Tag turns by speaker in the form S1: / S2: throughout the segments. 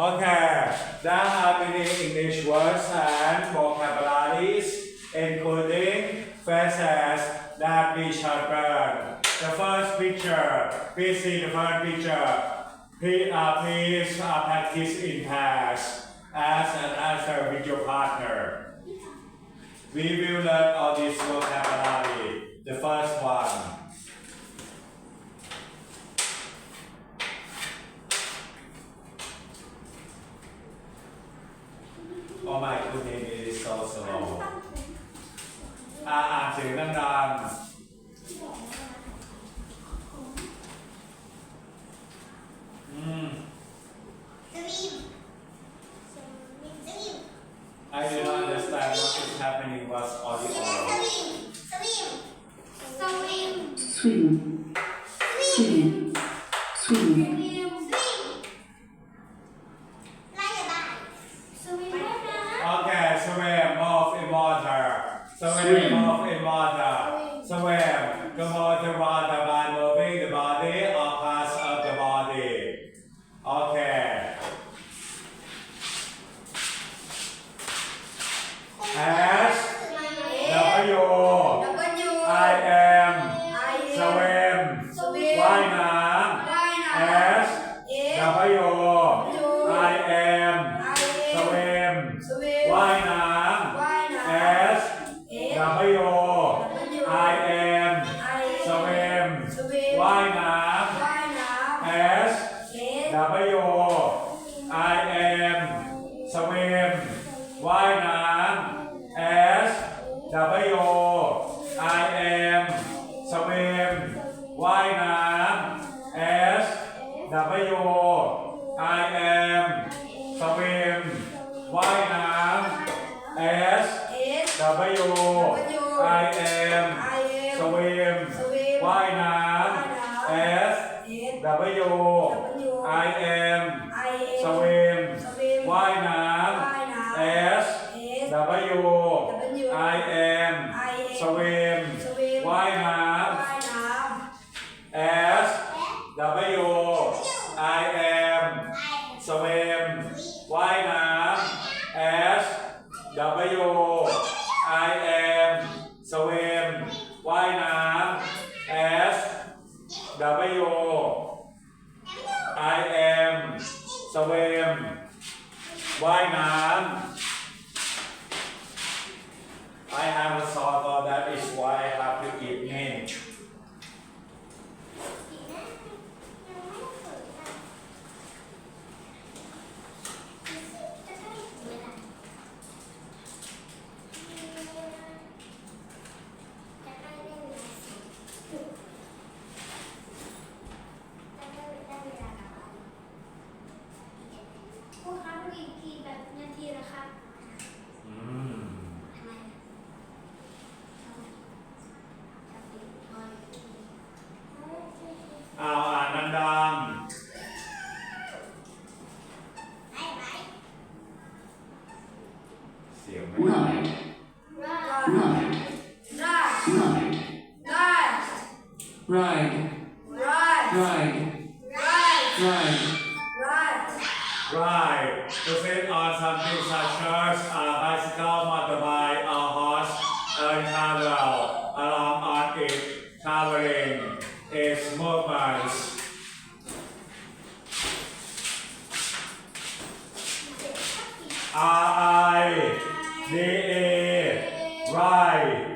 S1: Okay, there are many English words and vocabularies, including phrases that we shall learn. The first picture, please see the first picture. Please, uh, please uh, practice in pairs as an answer with your partner. We will learn all this vocabulary. The first one. ก็มาอีกคุณเอมิลิโซโซอ่าอ่านเสียงดังๆอืม I do not understand what is happening with audio
S2: oral. Swim.
S1: Otherwise, I am swim ว่ายน้ำ S W I am swim ว่ายน้ำ S W I am swim ว่ายน้ำ S W I am swim ว่ายน้ำ S W I am สเวนสว่ายน้ำ S W I M สเวนสว่ายน้ำำ S W
S2: una
S1: right,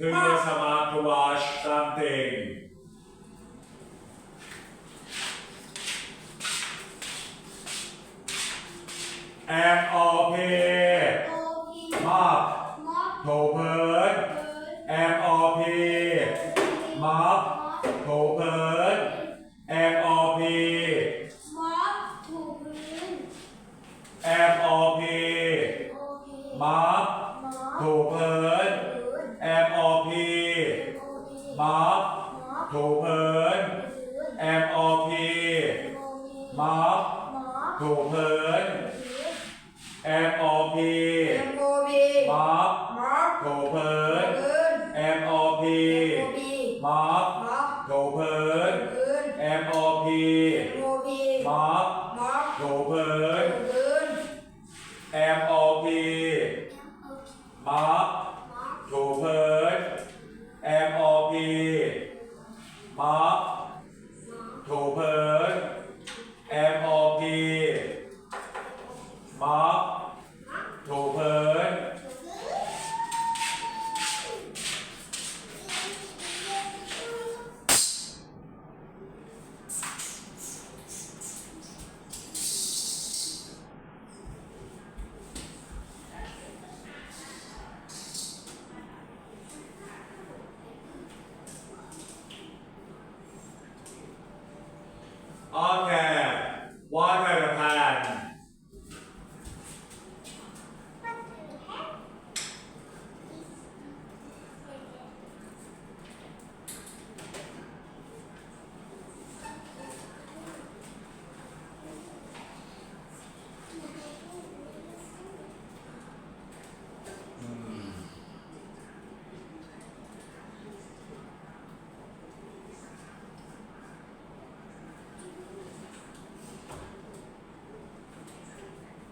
S1: 교육열사마 พีมอ
S3: บ
S1: ถูก
S3: เพื้
S1: น M O P Oh.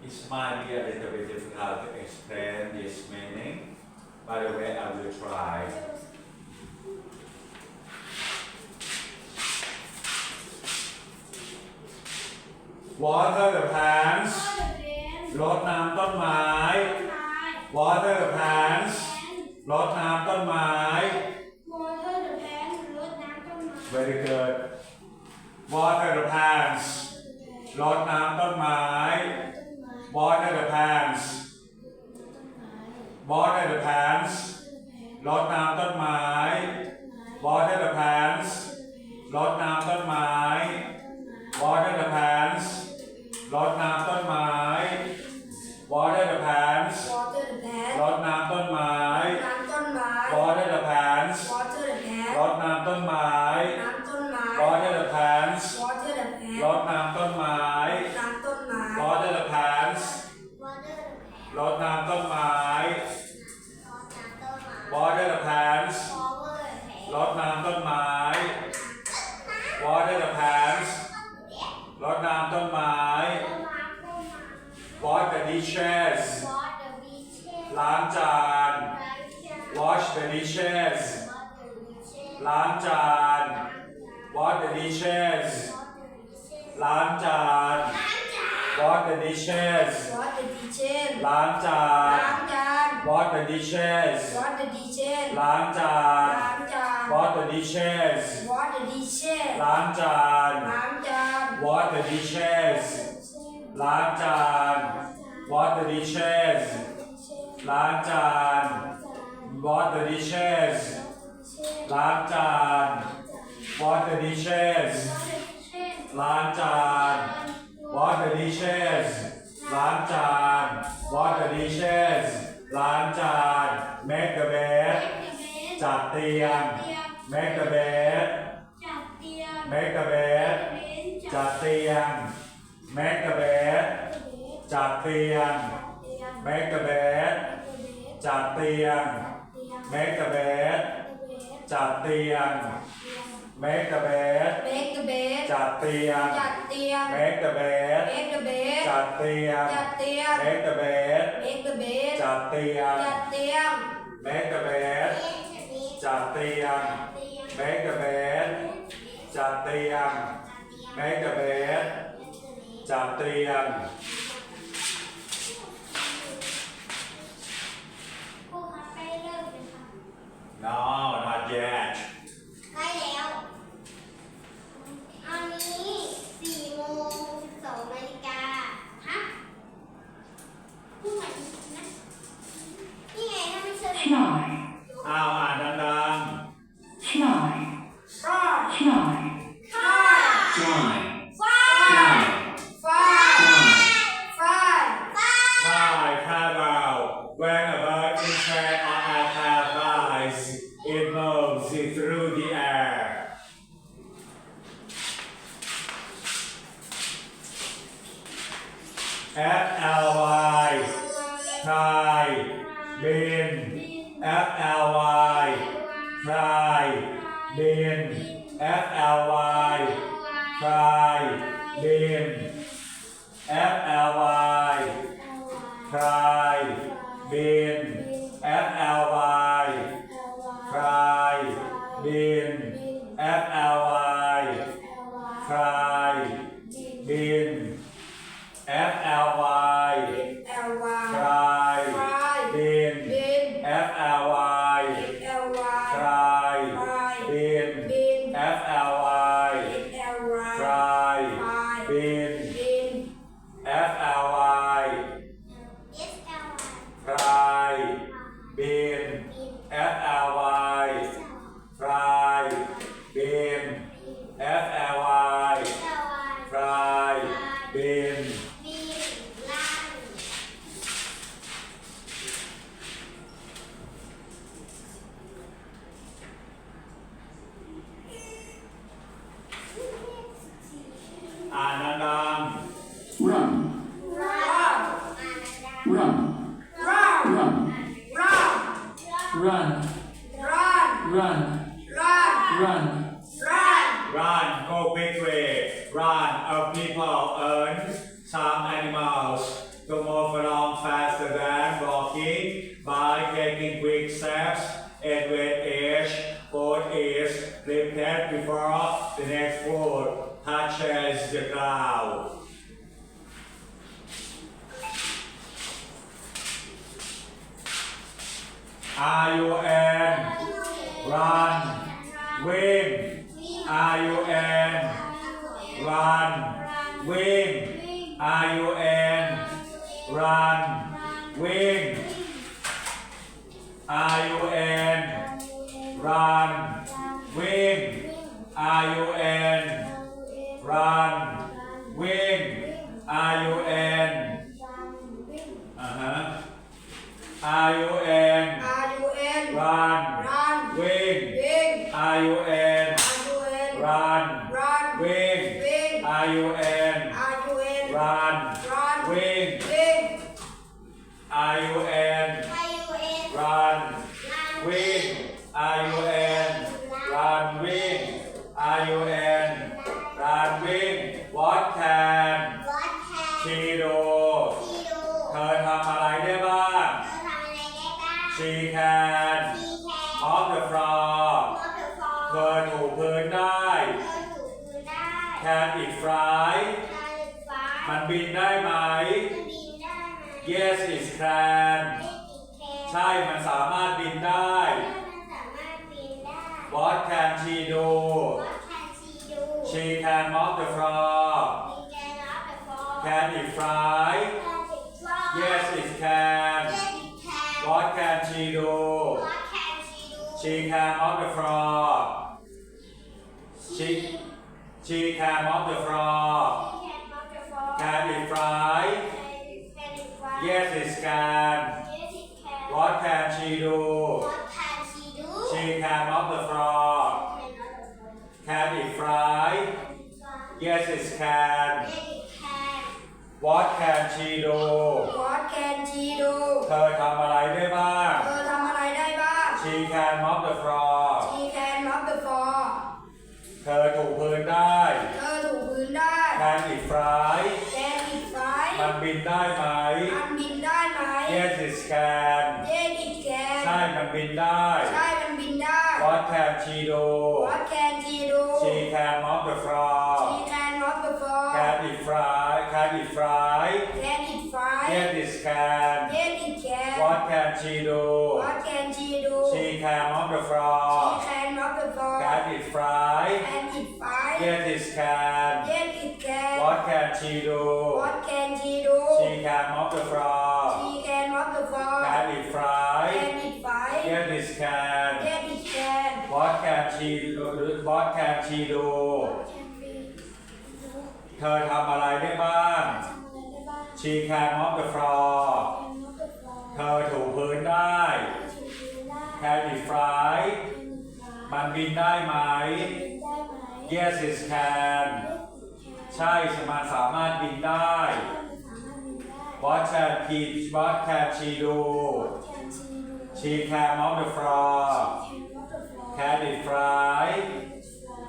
S1: this might be a little bit difficult to explain this meaning. By the way, I will try. Water the plants รดน้ำต้นไม้ Water the hands. รดน้ำต้นไม้ Very good. Water the plants รดน้ำต้นไม้ Boy under the pants Boy under the pants รดน้ำต้นไม้ Boy under the
S3: pants ร
S1: ดน้ำต้นไม้
S3: Boy
S1: under the
S3: pants ร
S1: ดน้ำต้นไม้
S3: Boy
S1: under the pants dishes? dishes ล้างจาน wash the dishes ล้างจาน wash the dishes ล้างจาน wash the dishes ล้างจาน wash the dishes ล้างจาน wash the dishes ล้างจาน wash the dishes ล้างจาน wash the dishes ล้างจาน wash the dishes ล้างจาน wash the dishes ล้างจาน wash the dishes ล้างจาน make the bed จัดเตียง make the bed make the bed จัดเตียง make the bed จัดเตียง make the bed จัดเตียง make the bed จัดเตียง make the bed
S3: เมกเบส
S1: จัดเตียง
S3: จัดเตียง
S1: make the bed
S3: เมกเบส
S1: จัดเตียง
S3: จัดเตียง
S1: make the bed
S3: เมกเบส
S1: จัดเตียง
S3: จัดเตียง
S1: make the bed จัดเตียง make the bed จัดเตียง make the bed จัดเตียง
S2: ครูครับใกล้เลิกเลยค่ะ
S1: no not yet
S2: ใกล้แล้ว อันนี้สี่โมงสิบสองนาฬิกาฮะพูดใหม่อีกนะ นี่ไงถ้าไม่เชื่อ
S4: Fly,
S1: อ้าวอ่านดั
S2: คลา
S1: ย
S3: เล
S1: น F L Y
S3: คลา
S1: ย
S3: เบ
S1: น F L Y
S5: Run. Run. Run. Run. Run.
S3: Go big way.
S5: Run.
S1: A people earn some animals to move along faster than walking by taking quick steps and with each foot is prepared before the next foot touches the ground. Are? run วิ่ง R U N run วิ่ง R U N run วิ่ง R U N run วิ่ง R U N run วิ่ง R U N อ่าฮะ R U N
S3: R U N
S1: run
S3: Wing. Wing.
S1: R U N. Run. Run.
S3: Wing. Wing.
S1: R U N. Run.
S2: แคลน
S1: ใช่มันสามารถบินได้ What can she do
S2: She
S1: can mop the floor
S2: Can
S1: it fly Yes it can What can she do
S2: She
S1: can mop the floor She She can mop the floor
S2: Can
S1: it fly yes it can
S2: Yes it can
S1: What can she do
S2: What can she do
S1: She can mop the floor Can it fly Yes it can
S2: Yes, it can.
S1: What can she do
S3: What can she do
S1: เธอทำอะไรได้บ้าง
S3: เธอทำอะไรได้บ้าง
S1: She can mop the floor
S3: She can mop the floor
S1: เธอถูพื้นได้
S3: เธอถูพื้นได้
S1: Can it fly บินได้ไหม
S3: มันบินได้ไหม
S1: Yes it can
S3: Yes it can
S1: ใช่ มันบินได้
S3: ใช่มันบินได้
S1: What can she do
S3: What can she do
S1: She can mop the floor
S3: She can mop the floor
S1: Can it fly Can it fly
S3: Can it fly
S1: Yes it can
S3: Yes it can
S1: What can she do
S3: What can she do
S1: She can mop the
S3: She
S1: floor
S3: can mop the floor
S1: Can it fly
S3: Can it fly
S1: Yes it can
S3: Yes it can
S1: What can she do
S3: What can she do
S1: She Can mop the floor
S3: She can mop the floor
S1: Can it fly
S3: Can it fly
S1: Yes it can
S3: Yes it can
S1: What can she do What can she do เธอทำอะไรได้บ้าง She can mop the floor เธอถูพื้นได้ Can it fly มันบินได้ไหม Yes it can ใช่มันสามารถบินได้ What can she What can she do can the floor Can it fly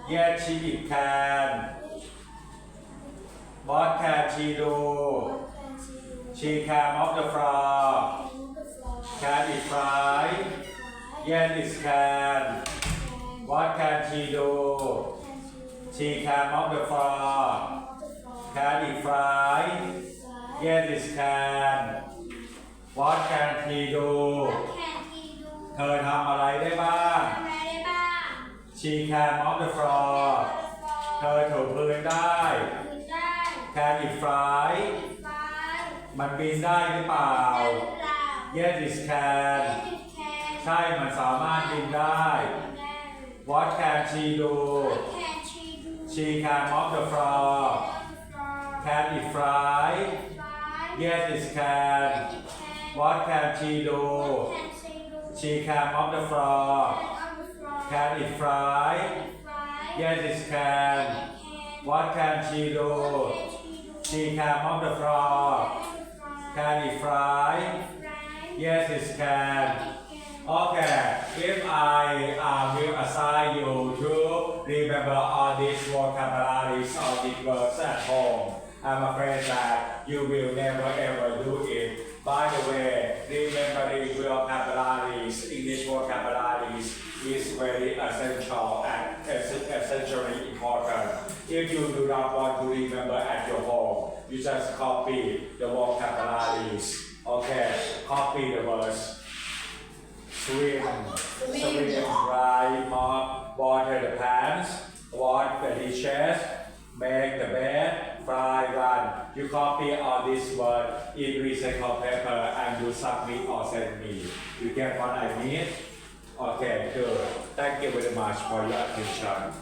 S1: Yes it can What can she do mop the floor Can it fly Yes it can What can she do can the floor Can it fly Here is can What can he do แคนทีดูเธอทำอะไรได้บ้าง ทำ
S6: อะไรได้บ้าง
S1: She can mop the floor เธอถูพื้นได้ หยุดได้ Can it fly ดไมันบินได้หรือเปล่า
S6: ได้
S1: หรือเปล่า Yes it can ทแคนใช่มันสามารถบินได้ ได้ What can she do แคนทีดู She can mop the floor แคนอีฟ it fly Yes it can What can she do She can mop the floor Can it fly Yes it can What can she do She can mop the floor Can it fly Yes it can Okay, if I uh, will assign you to remember all these vocabularies or these words at home, I'm afraid that you will never ever do it. By the way, remembering vocabularies, English vocabularies is very essential and essentially important. If you do not want to remember at your home, you just copy the vocabularies. Okay, copy the words swim, swim, ride, mop, water the pants, wash the dishes, make the bed, fly, run. You copy all this word in recycled paper and you submit or send me. You get what I mean? Okay, good. Thank you very much for your attention.